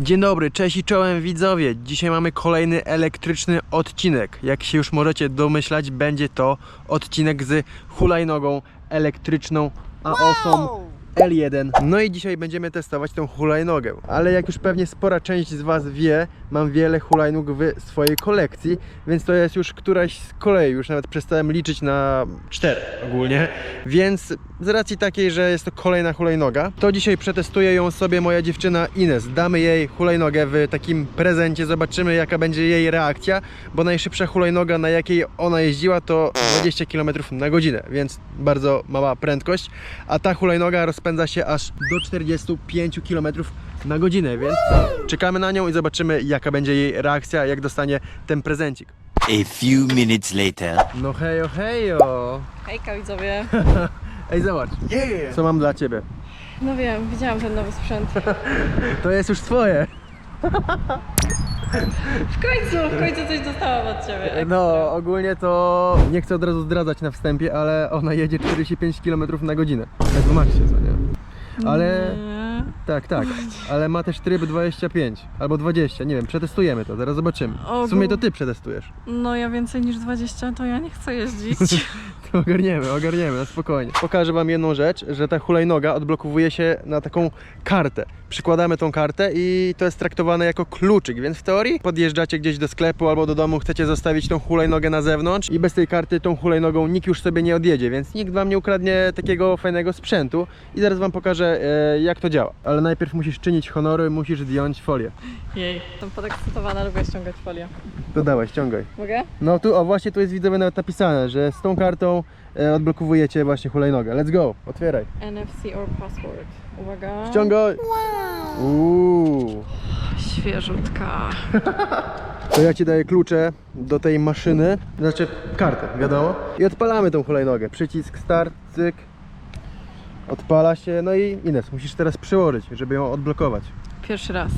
Dzień dobry, cześć i czołem widzowie. Dzisiaj mamy kolejny elektryczny odcinek. Jak się już możecie domyślać, będzie to odcinek z hulajnogą elektryczną AOSą L1. No i dzisiaj będziemy testować tą hulajnogę. Ale jak już pewnie spora część z Was wie, mam wiele hulajnóg w swojej kolekcji, więc to jest już któraś z kolei. Już nawet przestałem liczyć na cztery ogólnie. Więc z racji takiej, że jest to kolejna hulajnoga, to dzisiaj przetestuję ją sobie moja dziewczyna Ines. Damy jej hulajnogę w takim prezencie, zobaczymy jaka będzie jej reakcja, bo najszybsza hulajnoga, na jakiej ona jeździła, to 20 km na godzinę, więc bardzo mała prędkość, a ta hulajnoga rozpędza się aż do 45 km na godzinę, więc czekamy na nią i zobaczymy jaka będzie jej reakcja, jak dostanie ten prezencik. A few minutes later. No hejo, hejo! Hejka widzowie. Ej, zobacz, co mam dla Ciebie. No wiem, widziałam ten nowy sprzęt. To jest już Twoje. W końcu, w końcu coś dostałam od ciebie. Ekstra. No, ogólnie to nie chcę od razu zdradzać na wstępie, ale ona jedzie 45 km na godzinę. Tak w maksie, co? Ale tak, tak, ale ma też tryb 25 albo 20, nie wiem, przetestujemy to, zaraz zobaczymy. W sumie to ty przetestujesz. No ja więcej niż 20 to ja nie chcę jeździć. To ogarniemy, ogarniemy, na spokojnie. Pokażę wam jedną rzecz, że ta hulajnoga odblokowuje się na taką kartę. Przykładamy tą kartę i to jest traktowane jako kluczyk, więc w teorii podjeżdżacie gdzieś do sklepu albo do domu, chcecie zostawić tą hulajnogę na zewnątrz i bez tej karty tą hulajnogą nikt już sobie nie odjedzie, więc nikt wam nie ukradnie takiego fajnego sprzętu i zaraz wam pokażę e, jak to działa. Ale najpierw musisz czynić honory, musisz zdjąć folię. Jej. Jestem podekscytowana, lubię ściągać folię. To dawaj, ściągaj. Mogę? No tu, o właśnie tu jest widzowie nawet napisane, że z tą kartą e, odblokowujecie właśnie hulajnogę. Let's go, otwieraj. NFC or password. Uwaga. Ściągaj. Uuu. Świeżutka. To ja ci daję klucze do tej maszyny, znaczy kartę, wiadomo. I odpalamy tą hulajnogę. Przycisk start, cyk. Odpala się, no i Ines, musisz teraz przyłożyć, żeby ją odblokować. Pierwszy raz.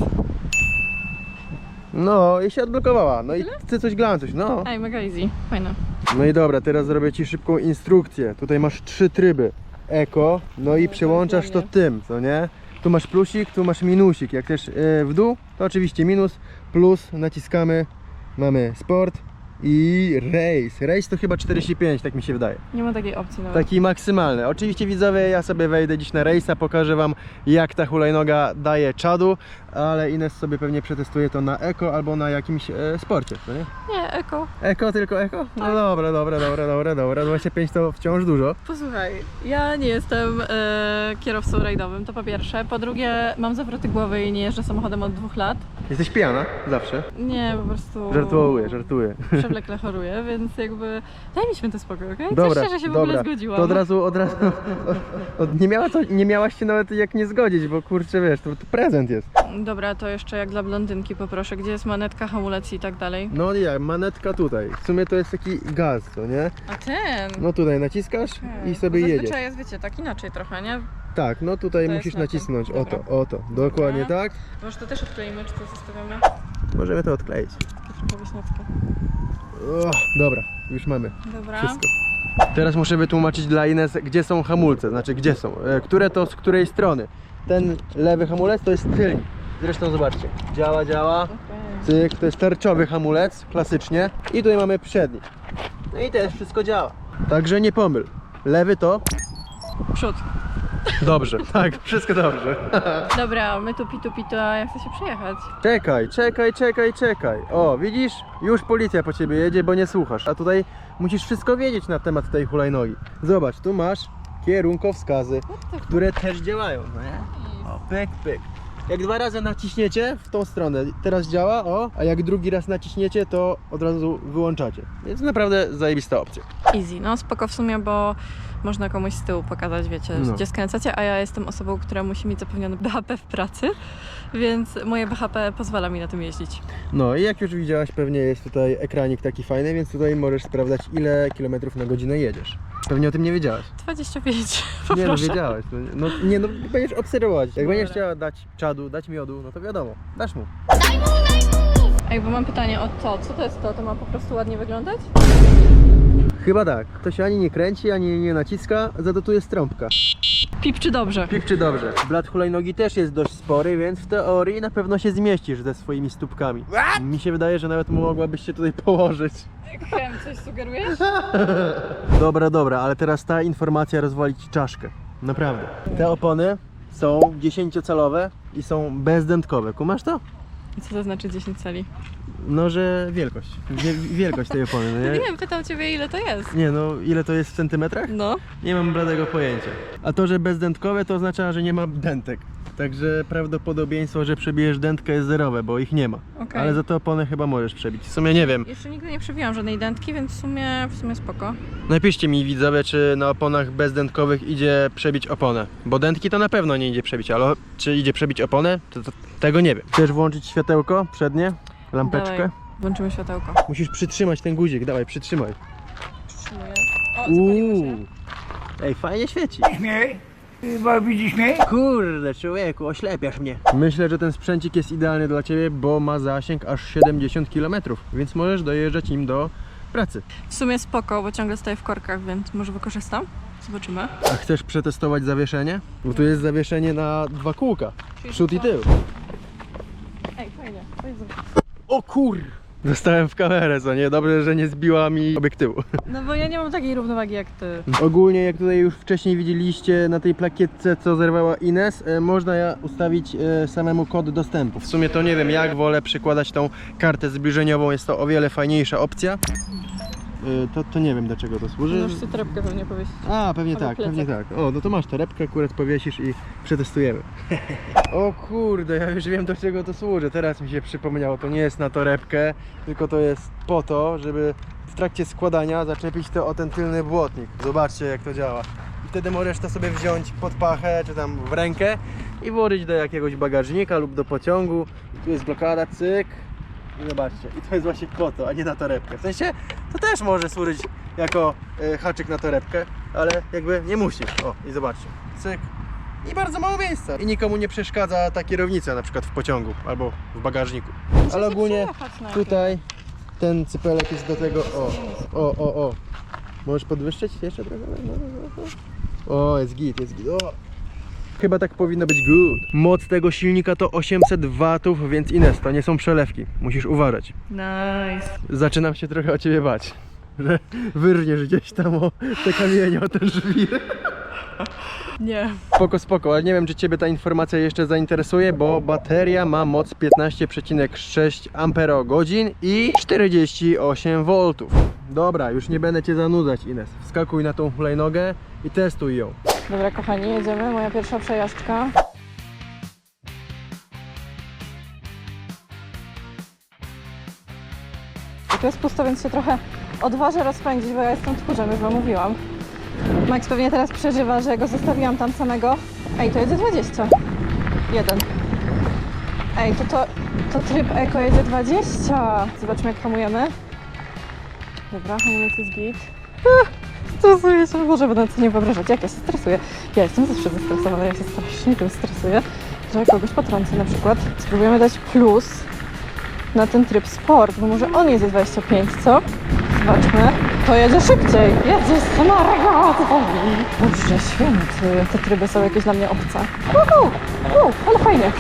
No i się odblokowała. No i chcę coś glancuć, no. Ej, mega easy. Fajne. No i dobra, teraz zrobię ci szybką instrukcję. Tutaj masz trzy tryby. Eko, no i przełączasz to tym, co nie? Tu masz plusik, tu masz minusik. Jak też e, w dół, to oczywiście minus, plus naciskamy, mamy sport i race. Race to chyba 45, tak mi się wydaje. Nie ma takiej opcji nawet. Taki maksymalny. Oczywiście widzowie, ja sobie wejdę dziś na race'a, pokażę wam jak ta hulajnoga daje czadu, ale Ines sobie pewnie przetestuje to na eko albo na jakimś e, sporcie, co nie? Nie, eko. Eko, tylko eko? No Tak. dobra, dobra, dobra, dobra, dobra. 25 to wciąż dużo. Posłuchaj, ja nie jestem e, kierowcą rajdowym, to po pierwsze. Po drugie, mam zawroty głowy i nie jeżdżę samochodem od dwóch lat. Jesteś pijana? Zawsze. Nie, po prostu... Żartuję, żartuję. Przewlekle choruję, więc jakby daj mi święty spokój, okej? Dobra, Cieszę się, że się w dobra. ogóle zgodziłam. To od razu, od razu. Od, nie, miała to, nie miałaś się nawet jak nie zgodzić, bo kurczę wiesz, to, to prezent jest. Dobra, to jeszcze jak dla blondynki poproszę, gdzie jest manetka, hamulec i tak dalej. No nie, manetka tutaj. W sumie to jest taki gaz, co nie? A ten! No tutaj naciskasz i sobie jedziesz. Zazwyczaj jest, wiecie, tak inaczej trochę, nie? Tak, no tutaj To musisz na tym. nacisnąć. Dobra. Oto, oto. Dokładnie Dobra. tak. Może to też odkleimy, czy to zostawiamy? Możemy to odkleić. Takie trochę wieśniackie. O, dobra, już mamy. Dobra. Wszystko. Teraz muszę wytłumaczyć dla Ines, gdzie są hamulce, znaczy gdzie są, e, które to z której strony. Ten lewy hamulec to jest tylny. Zresztą zobaczcie, działa, działa. Cyk, to jest tarczowy hamulec, klasycznie. I tutaj mamy przedni. No i też wszystko działa. Także nie pomyl. Lewy to? Przód. Dobrze, tak, wszystko dobrze. Dobra, my tu pitu pitu, a ja chcę się przejechać. Czekaj, czekaj, czekaj, czekaj. O, widzisz? Już policja po ciebie jedzie, bo nie słuchasz. A tutaj musisz wszystko wiedzieć na temat tej hulajnogi. Zobacz, tu masz kierunkowskazy, które też działają, no nie? O, pyk, pyk. Jak dwa razy naciśniecie w tą stronę, teraz działa, o, a jak drugi raz naciśniecie, to od razu wyłączacie. Więc naprawdę zajebista opcja. Easy, no spoko w sumie, bo można komuś z tyłu pokazać, wiecie, No. gdzie skręcacie, a ja jestem osobą, która musi mieć zapewniony BHP w pracy, więc moje BHP pozwala mi na tym jeździć. No i jak już widziałaś, pewnie jest tutaj ekranik taki fajny, więc tutaj możesz sprawdzać, ile kilometrów na godzinę jedziesz. Pewnie o tym nie wiedziałaś. 25, Nie no, poproszę. wiedziałaś. No, no, nie no, będziesz obserwować. Jak Dobra. będziesz chciała dać czadu, dać miodu, no to wiadomo, dasz mu. Ej, bo mam pytanie o to, co to jest to? To ma po prostu ładnie wyglądać? Chyba tak. To się ani nie kręci, ani nie naciska, za to tu jest trąbka. Pipczy dobrze. Pipczy dobrze. Blat hulajnogi też jest dość spory, więc w teorii na pewno się zmieścisz ze swoimi stópkami. Mi się wydaje, że nawet mogłabyś się tutaj położyć. Wiem, coś sugerujesz? Dobra, dobra, ale teraz ta informacja rozwali ci czaszkę. Naprawdę. Te opony są 10-calowe i są bezdętkowe. Kumasz to? Co to znaczy 10 cali? No, że wielkość. Wie, wielkość tej opony, no nie? Wiem, pytam ciebie ile to jest. Nie no, ile to jest w centymetrach? No. Nie mam bladego pojęcia. A to, że bezdętkowe to oznacza, że nie ma dętek. Także prawdopodobieństwo, że przebijesz dętkę jest zerowe, bo ich nie ma. Okej. Ale za to opony chyba możesz przebić. W sumie nie wiem. Jeszcze nigdy nie przebiłam żadnej dętki, więc w sumie, w sumie spoko. Napiszcie mi widzowie, czy na oponach bezdętkowych idzie przebić oponę. Bo dętki to na pewno nie idzie przebić, ale czy idzie przebić oponę, to, to tego nie wiem. Chcesz włączyć światełko przednie? Lampeczkę? Dawaj, włączymy światełko. Musisz przytrzymać ten guzik, dawaj, przytrzymaj. Przytrzymuję. O, zapaliło się. Ej, fajnie świeci. Chyba widzisz mnie? Kurde, człowieku, oślepiasz mnie. Myślę, że ten sprzęcik jest idealny dla Ciebie, bo ma zasięg aż 70 km, więc możesz dojeżdżać nim do pracy. W sumie spoko, bo ciągle stoję w korkach, więc może wykorzystam. Zobaczymy. A chcesz przetestować zawieszenie? Bo tu jest zawieszenie na dwa kółka, Czyli przód i tył. Ej, fajnie. fajnie. O kur... Dostałem w kamerę, co nie? Dobrze, że nie zbiła mi obiektywu. No bo ja nie mam takiej równowagi jak ty. Ogólnie, jak tutaj już wcześniej widzieliście na tej plakietce, co zerwała Ines, e, można ja ustawić e, samemu kod dostępu. W sumie to nie wiem, jak wolę przykładać tą kartę zbliżeniową, jest to o wiele fajniejsza opcja. E, To, to nie wiem, do czego to służy. Możesz sobie torebkę pewnie powiesić. A, pewnie Albo tak, plecak. pewnie tak. O, no to masz torebkę, akurat powiesisz i przetestujemy. o kurde, ja już wiem do czego to służy. Teraz mi się przypomniało, to nie jest na torebkę, tylko to jest po to, żeby w trakcie składania zaczepić to o ten tylny błotnik. Zobaczcie jak to działa. I wtedy możesz to sobie wziąć pod pachę, czy tam w rękę i włożyć do jakiegoś bagażnika lub do pociągu. Tu jest blokada, cyk. I zobaczcie, i to jest właśnie po to, a nie na torebkę. W sensie, to też może służyć jako e, haczyk na torebkę, ale jakby nie musisz. O, i zobaczcie, cyk. I bardzo mało miejsca. I nikomu nie przeszkadza ta kierownica na przykład w pociągu albo w bagażniku. Ale ogólnie tutaj ten cypelek jest do tego, o, o, o, o. Możesz podwyższyć jeszcze trochę? No, no, no, no. O, jest git, jest git. O. Chyba tak powinno być good. Moc tego silnika to 800 watów, więc Ines, to nie są przelewki. Musisz uważać. Nice. Zaczynam się trochę o ciebie bać. Że wyrniesz gdzieś tam o te kamienie, o ten żwir. Nie. Spoko, spoko, ale nie wiem, czy ciebie ta informacja jeszcze zainteresuje, bo bateria ma moc 15,6 Ah i 48 V. Dobra, już nie będę cię zanudzać, Ines. Wskakuj na tą hulajnogę i testuj ją. Dobra, kochani, jedziemy. Moja pierwsza przejażdżka. I tu jest pusto, więc się trochę odważę rozpędzić, bo ja jestem tchórzem, już wam mówiłam. Max pewnie teraz przeżywa, że go zostawiłam tam samego. Ej, to jedzie 20. Jeden. Ej, to, to, to tryb eko jedzie 20. Zobaczmy jak hamujemy. Dobra, hamulec jest git. Stresuję się, może będę sobie nie wyobrażać, jak ja się stresuję. Ja jestem zawsze zestresowana, ja się strasznie tym stresuję, że kogoś potrącę na przykład. Spróbujemy dać plus na ten tryb sport, bo może on jedzie 25, co? Zobaczmy. To jedzie szybciej. Jezus Maria, co to Boże święty, te tryby są jakieś dla mnie obce. Uhu, uhu, ale fajnie.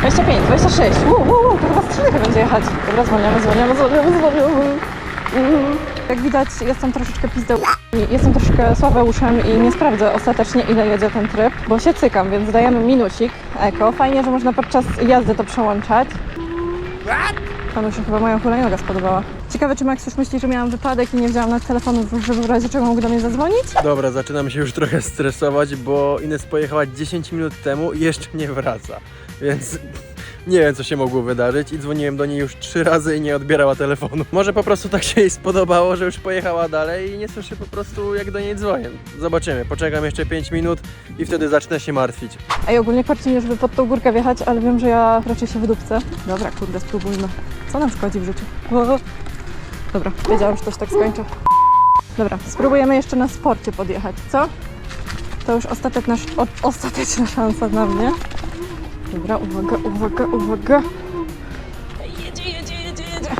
25, 26, uhu, uhu, to chyba z skrzynka będzie jechać. Dobra, zwalniamy, zwalniamy, zwalniamy, zwalniamy. Mhm. Jak widać, jestem troszeczkę pizdeł. Jestem troszkę słabeuszem i nie sprawdzę ostatecznie, ile jedzie ten tryb, bo się cykam, więc dajemy minucik eko. Fajnie, że można podczas jazdy to przełączać. Panu się chyba moja hulajnoga spodobała. Ciekawe, czy Max już myśli, że miałam wypadek i nie wzięłam na telefonu, żeby w razie czego mógł do mnie zadzwonić? Dobra, zaczynam się już trochę stresować, bo Ines pojechała 10 minut temu i jeszcze nie wraca. Więc nie wiem, co się mogło wydarzyć i dzwoniłem do niej już trzy razy i nie odbierała telefonu. Może po prostu tak się jej spodobało, że już pojechała dalej i nie słyszy po prostu, jak do niej dzwonię. Zobaczymy, poczekam jeszcze 5 minut i wtedy zacznę się martwić. Ej, ogólnie kwarcie mnie, żeby pod tą górkę wjechać, ale wiem, że ja raczej się wydupcę. Dobra, kurde, spróbujmy. Co nam szkodzi w życiu? O! Dobra, wiedziałam, że to się tak skończy. Dobra, spróbujemy jeszcze na sporcie podjechać, co? To już ostateczna, ostateczna szansa na mnie. Dobra, uwaga, uwaga, uwaga. Jedzie, jedzie, jedzie, jedzie.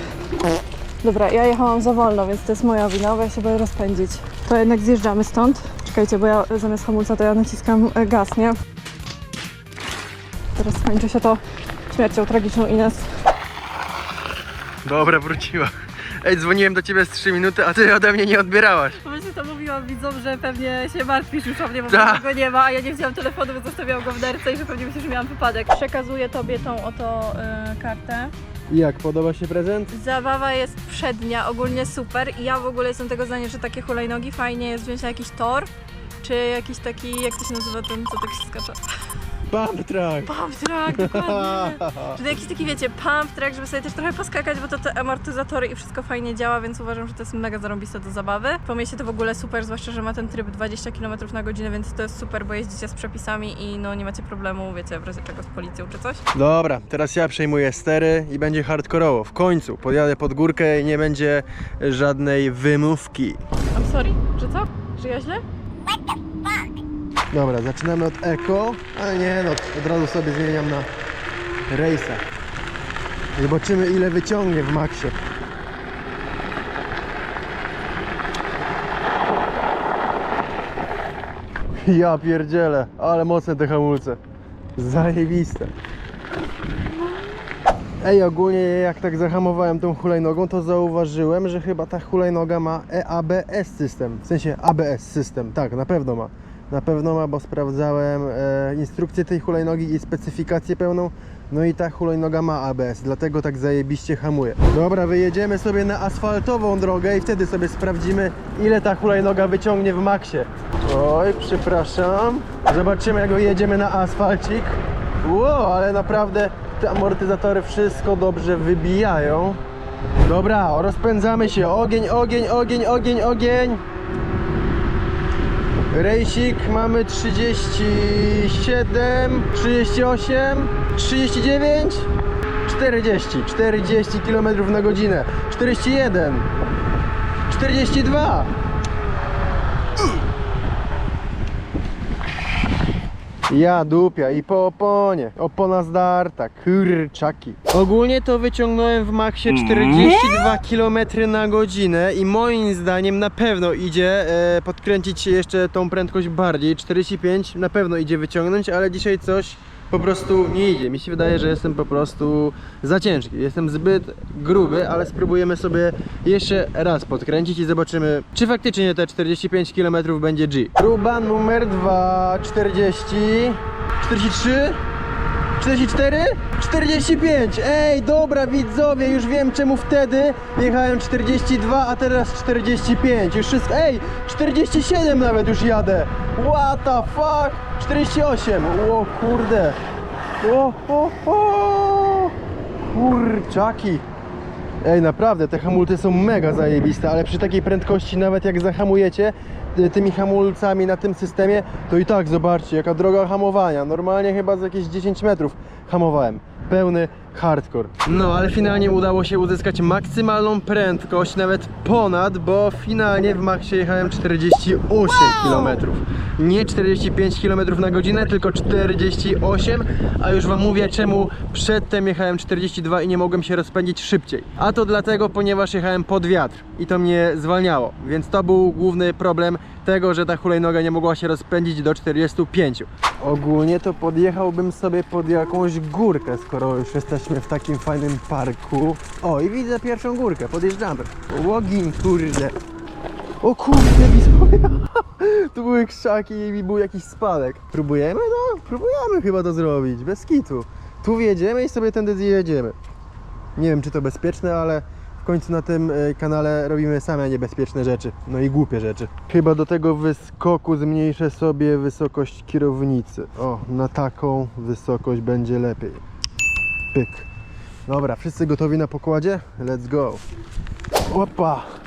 Dobra, ja jechałam za wolno, więc to jest moja wina, bo ja się boję rozpędzić. To jednak zjeżdżamy stąd. Czekajcie, bo ja zamiast hamulca to ja naciskam e, gaz, nie? Teraz skończy się to śmiercią tragiczną Ines. Dobra, wróciła. Ej, dzwoniłem do ciebie z 3 minuty, a ty ode mnie nie odbierałaś. Właśnie to mówiłam widzom, że pewnie się martwisz już o mnie, bo Tak. go nie ma, a ja nie wziąłam telefonu, bo zostawiałam go w nerce i że pewnie myślisz, że miałam wypadek. Przekazuję tobie tą oto y, kartę. Jak, podoba się prezent? Zabawa jest przednia, ogólnie super i ja w ogóle jestem tego zdania, że takie hulajnogi fajnie jest wziąć na jakiś tor, czy jakiś taki, jak to się nazywa ten, co tak się skacze? Pump track! Pump track, dokładnie. To jakiś taki, wiecie, pump track, żeby sobie też trochę poskakać, bo to te amortyzatory i wszystko fajnie działa, więc uważam, że to jest mega zarąbiste do zabawy. Po mieście to w ogóle super, zwłaszcza, że ma ten tryb 20 km na godzinę, więc to jest super, bo jeździcie z przepisami i no nie macie problemu, wiecie, w razie czego z policją czy coś. Dobra, teraz ja przejmuję stery i będzie hardkorowo. W końcu podjadę pod górkę i nie będzie żadnej wymówki. I'm sorry, że co? Że ja źle? Dobra, zaczynamy od Eko, ale nie no, od razu sobie zmieniam na Race'a. Zobaczymy ile wyciągnie w maksie. Ja pierdzielę, ale mocne te hamulce. Zajebiste. Ej, ogólnie jak tak zahamowałem tą hulajnogą, to zauważyłem, że chyba ta hulajnoga ma EABS system. W sensie ABS system, tak, na pewno ma. Na pewno ma, bo sprawdzałem e, instrukcję tej hulajnogi i specyfikację pełną. No i ta hulajnoga ma ABS, dlatego tak zajebiście hamuje. Dobra, wyjedziemy sobie na asfaltową drogę i wtedy sobie sprawdzimy, ile ta hulajnoga wyciągnie w maksie. Oj, przepraszam. Zobaczymy, jak jedziemy na asfalcik. Wow, ale naprawdę te amortyzatory wszystko dobrze wybijają. Dobra, rozpędzamy się. Ogień, ogień, ogień, ogień, ogień. Rejsik mamy 37, 38, 39, 40, 40 km na godzinę, 41, 42. Ja dupia i po oponie. Opona zdarta, kurczaki. Ogólnie to wyciągnąłem w maksie 42 km na godzinę i moim zdaniem na pewno idzie e, podkręcić jeszcze tą prędkość bardziej. 45 na pewno idzie wyciągnąć, ale dzisiaj coś po prostu nie idzie. Mi się wydaje, że jestem po prostu za ciężki. Jestem zbyt gruby, ale spróbujemy sobie jeszcze raz podkręcić i zobaczymy, czy faktycznie te 45 km będzie G. Próba numer 2, 40, 43, 44, 45. Ej, dobra widzowie, już wiem czemu wtedy jechałem 42, a teraz 45. Już wszystko. Ej, 47 nawet już jadę. What the fuck? 48. O kurde. O, o, o. Kurczaki. Ej, naprawdę, te hamulce są mega zajebiste, ale przy takiej prędkości nawet jak zahamujecie y, tymi hamulcami na tym systemie, to i tak zobaczcie, jaka droga hamowania. Normalnie chyba z jakieś 10 metrów hamowałem. Pełny hardcore. No, ale finalnie udało się uzyskać maksymalną prędkość, nawet ponad, bo finalnie w maksie jechałem 48 km. Nie 45 km na godzinę, tylko 48, a już Wam mówię czemu przedtem jechałem 42 i nie mogłem się rozpędzić szybciej. A to dlatego, ponieważ jechałem pod wiatr i to mnie zwalniało, więc to był główny problem tego, że ta hulajnoga nie mogła się rozpędzić do 45. Ogólnie to podjechałbym sobie pod jakąś górkę, skoro już jesteśmy w takim fajnym parku. O, i widzę pierwszą górkę, podjeżdżamy. Łogin, kurde. O kurde, widzowie. Tu były krzaki i był jakiś spadek. Próbujemy? No, próbujemy chyba to zrobić, bez kitu. Tu wjedziemy i sobie tędy zjedziemy. Nie wiem, czy to bezpieczne, ale w końcu na tym e, kanale robimy same niebezpieczne rzeczy. No i głupie rzeczy. Chyba do tego wyskoku zmniejszę sobie wysokość kierownicy. O, na taką wysokość będzie lepiej. Pyk. Dobra, wszyscy gotowi na pokładzie? Let's go. Opa.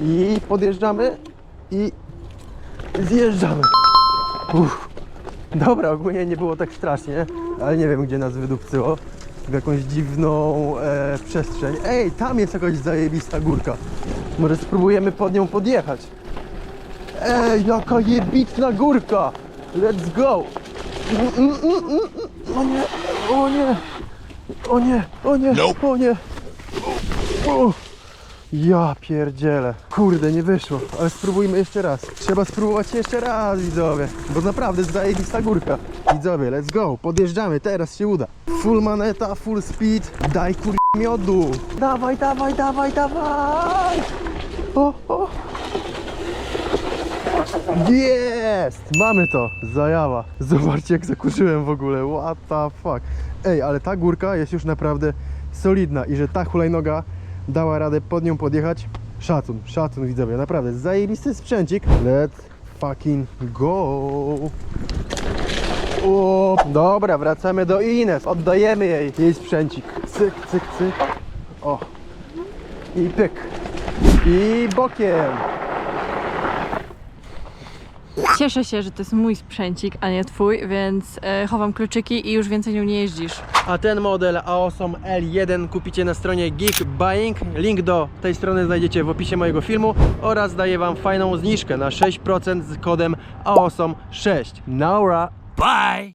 I podjeżdżamy i zjeżdżamy. Uff. Dobra, ogólnie nie było tak strasznie, ale nie wiem gdzie nas wydupcyło. W jakąś dziwną e, przestrzeń. Ej, tam jest jakaś zajebista górka. Może spróbujemy pod nią podjechać. Ej, jaka jebitna górka! Let's go! O nie, o nie, o nie, o nie, o nie. O. Ja pierdzielę. Kurde, nie wyszło, ale spróbujmy jeszcze raz. Trzeba spróbować jeszcze raz, widzowie. Bo naprawdę zajebista górka. Widzowie, let's go. Podjeżdżamy, teraz się uda. Full maneta, full speed. Daj kur... miodu. Dawaj, dawaj, dawaj, dawaj. O, o. Jest! Mamy to! Zajawa. Zobaczcie jak zakurzyłem w ogóle. What the fuck. Ej, ale ta górka jest już naprawdę solidna i że ta hulajnoga dała radę pod nią podjechać. Szacun, szacun widzowie, naprawdę zajebisty sprzęcik. Let's fucking go. O, dobra, wracamy do Ines. Oddajemy jej jej sprzęcik. Cyk, cyk, cyk. O. I pyk. I bokiem. Cieszę się, że to jest mój sprzęcik, a nie twój, więc e, chowam kluczyki i już więcej nią nie jeździsz. A ten model Aosom L1 kupicie na stronie Geek Buying. Link do tej strony znajdziecie w opisie mojego filmu oraz daję Wam fajną zniżkę na 6% z kodem AOSOM6. Naura! Bye!